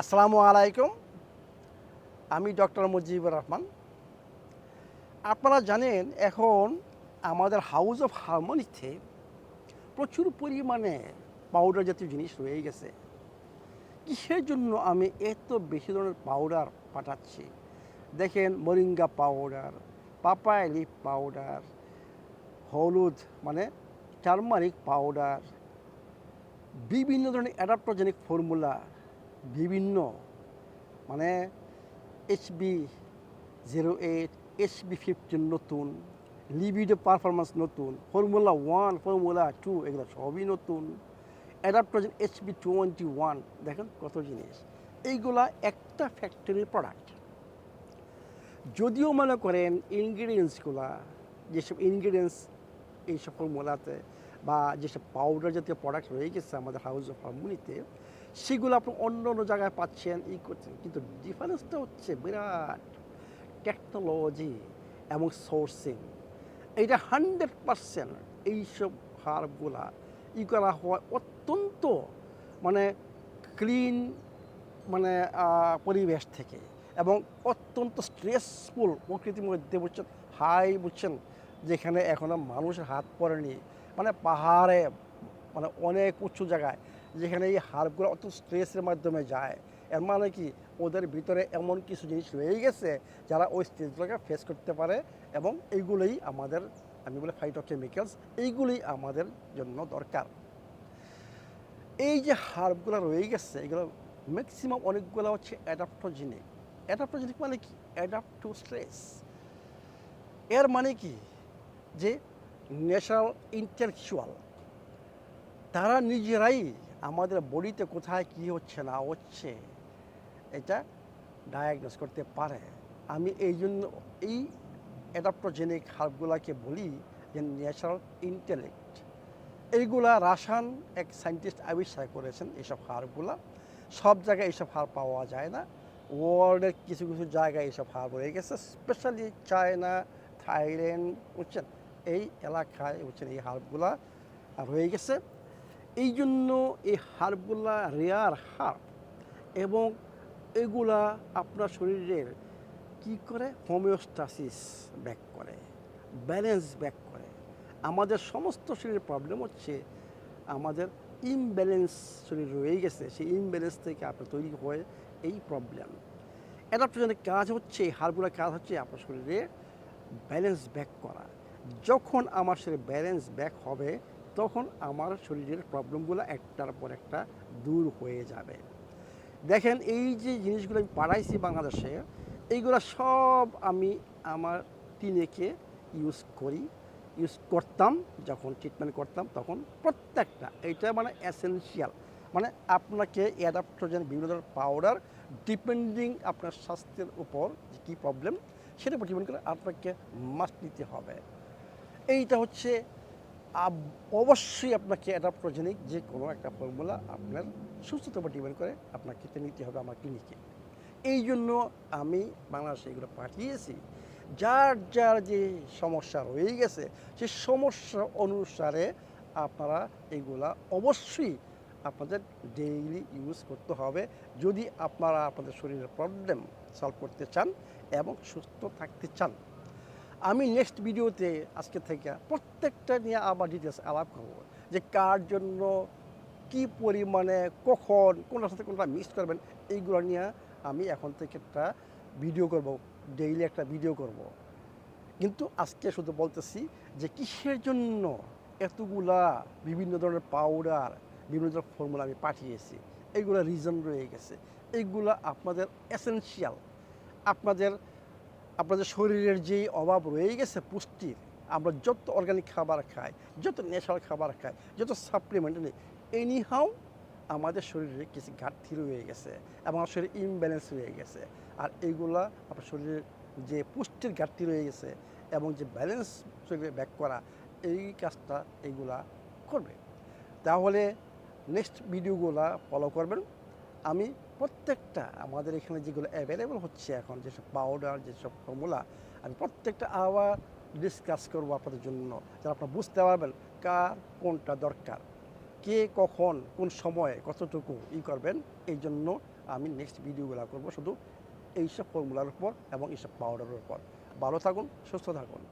আসসালামু আলাইকুম। আমি ডক্টর মুজিবুর রহমান। আপনারা জানেন, এখন আমাদের হাউস অফ হারমোনিতে প্রচুর পরিমাণে পাউডার জাতীয় জিনিস রয়ে গেছে। কিসের জন্য আমি এত বেশি ধরনের পাউডার পাঠাচ্ছি? দেখেন moringa powder papaya leaf powder হলুদ মানে টার্মারিক পাউডার বিভিন্ন ধরনের অ্যাডাপ্টোজেনিক ফর্মুলা বিভিন্ন মানে HB zero eight HB fifteen নতুন লিবিডো পারফরমেন্স নতুন ফর্মুলা ওয়ান ফর্মুলা টু এগুলো সবই নতুন অ্যাডাপ্টোজেন এইচবি টোয়েন্টি ওয়ান দেখেন কত জিনিস, এইগুলা একটা ফ্যাক্টরির প্রোডাক্ট যদিও মনে করেন ইনগ্রিডিয়েন্টসগুলা যেসব ইনগ্রিডিয়েন্টস এইসব ফর্মুলাতে বা যেসব পাউডার জাতীয় প্রোডাক্ট রয়ে গেছে আমাদের হাউস অফ হারমোনিতে সেগুলো আপনি অন্য অন্য জায়গায় পাচ্ছেন, ই করছেন। কিন্তু ডিফারেন্সটা হচ্ছে বিরাট টেকনোলজি এবং সোর্সিং এইটা হান্ড্রেড পারসেন্ট এইসব হারগুলা ই করা হয় অত্যন্ত মানে ক্লিন মানে পরিবেশ থেকে এবং অত্যন্ত স্ট্রেসফুল প্রকৃতির মধ্যে বুঝছেন? হাই বুঝছেন? যেখানে এখনও মানুষের হাত পড়েনি। মানে পাহাড়ে মানে অনেক উঁচু জায়গায়, যেখানে এই হাড়গুলো অত স্ট্রেসের মাধ্যমে যায়। এর মানে কি? ওদের ভিতরে এমন কিছু জিনিস রয়ে গেছে, যারা ওই স্টেজগুলোকে ফেস করতে পারে এবং এইগুলোই আমাদের, আমি বলে ফাইটোকেমিক্যালস এইগুলোই আমাদের জন্য দরকার। এই যে হার্বগুলো রয়ে গেছে, এগুলো ম্যাক্সিমাম অনেকগুলো হচ্ছে অ্যাডাপ্টোজেনিক অ্যাডাপ্টোজেনিক মানে কি? অ্যাডাপ্ট টু স্ট্রেস এর মানে কি? যে ন্যাচারাল ইন্টেলেকচুয়াল তারা নিজেরাই আমাদের বডিতে কোথায় কি হচ্ছে না হচ্ছে, এটা ডায়াগনোস করতে পারে। আমি এই জন্য এই অ্যাডাপ্টোজেনিক হার্বগুলোকে বলি যে ন্যাচারাল ইন্টেলেক্ট এইগুলা রাসায়ন এক সায়েন্টিস্ট আবিষ্কার করেছেন এইসব হাড়গুলা সব জায়গায় এইসব হার পাওয়া যায় না। ওয়ার্ল্ডের কিছু কিছু জায়গায় এইসব হাড় রয়ে গেছে স্পেশালি চায়না থাইল্যান্ড বুঝছেন? এই এলাকায় বুঝছেন এই হাড়গুলা রয়ে গেছে। এই জন্য এই হাড়গুলা রেয়ার হাড় এবং এগুলা আপনার শরীরের কি করে? হোমিওস্টাসিস ব্যাক করে, ব্যালেন্স ব্যাক করে। আমাদের সমস্ত শরীরের প্রবলেম হচ্ছে আমাদের ইমব্যালেন্স শরীর রয়ে গেছে, সেই ইমব্যালেন্স থেকে আপনার তৈরি হয় এই প্রবলেম অ্যাডাপ্টেশনের কাজ হচ্ছে, এই হাড়গুলোর কাজ হচ্ছে আপনার শরীরে ব্যালেন্স ব্যাক করা। যখন আমার শরীরে ব্যালেন্স ব্যাক হবে, তখন আমার শরীরের প্রবলেমগুলো একটার পর একটা দূর হয়ে যাবে। দেখেন, এই যে জিনিসগুলো আমি পাড়াইছি বাংলাদেশে, এইগুলো সব আমি আমার টিনেকে ইউজ করি। ইউজ করতাম, যখন ট্রিটমেন্ট করতাম, তখন প্রত্যেকটা, এইটা মানে এসেনশিয়াল মানে আপনাকে অ্যাডাপ্টোজেন বিভিন্ন ধরনের পাউডার ডিপেন্ডিং আপনার স্বাস্থ্যের উপর যে কী প্রবলেম সেটা ডিপেন্ড করে আপনাকে মাস্ট নিতে হবে। এইটা হচ্ছে অবশ্যই আপনাকে অ্যাডাপ্টোজেনিক যে কোনো একটা ফর্মুলা আপনার সুস্থতার উপর ডিপেন্ড করে আপনাকে এটা নিতে হবে আমার ক্লিনিকে এই জন্য আমি বাংলাদেশে এগুলো পাঠিয়েছি। যার যার যে সমস্যা রয়ে গেছে সেই সমস্যা অনুসারে আপনারা এগুলা অবশ্যই আপনাদের ডেইলি ইউজ করতে হবে। যদি আপনারা আপনাদের শরীরের প্রবলেম সলভ করতে চান এবং সুস্থ থাকতে চান আমি নেক্সট ভিডিওতে আজকে থেকে প্রত্যেকটা নিয়ে আবার ডিটেলস আলাপ করব যে কার জন্য কি পরিমাণে, কখন, কোনটার সাথে কোনটা মিস করবেন, এইগুলো নিয়ে আমি এখন থেকে একটা ভিডিও করব ডেইলি একটা ভিডিও করব। কিন্তু আজকে শুধু বলতেছি যে কিসের জন্য এতগুলা বিভিন্ন ধরনের পাউডার বিভিন্ন ধরনের ফর্মুলা আমি পাঠিয়েছি, এইগুলো রিজন রয়ে গেছে, এইগুলো আপনাদের এসেনশিয়াল আপনাদের আপনাদের শরীরের যে অভাব রয়ে গেছে পুষ্টির, আমরা যত অর্গানিক খাবার খাই, যত ন্যাচারাল খাবার খাই, যত সাপ্লিমেন্ট নিই এনিহাও আমাদের শরীরে কিছু ঘাটতি রয়ে গেছে এবং আমার শরীরে ইমব্যালেন্স রয়ে গেছে। আর এইগুলা আপনার শরীরের যে পুষ্টির ঘাটতি রয়ে গেছে এবং যে ব্যালেন্স শরীরে ব্যাক করা, এই কাজটা এইগুলা করবে। তাহলে নেক্সট ভিডিওগুলা ফলো করবেন। আমি প্রত্যেকটা, আমাদের এখানে যেগুলো অ্যাভেলেবল হচ্ছে এখন, যেসব পাউডার যেসব ফর্মুলা আমি প্রত্যেকটা আবার ডিসকাস করব আপনাদের জন্য যারা আপনারা বুঝতে পারবেন কার কোনটা দরকার, কে কখন, কোন সময়ে কতটুকু ই করবেন, এই জন্য আমি নেক্সট ভিডিওগুলো করব শুধু এইসব ফর্মুলার উপর এবং এইসব পাউডারের উপর। ভালো থাকুন, সুস্থ থাকুন।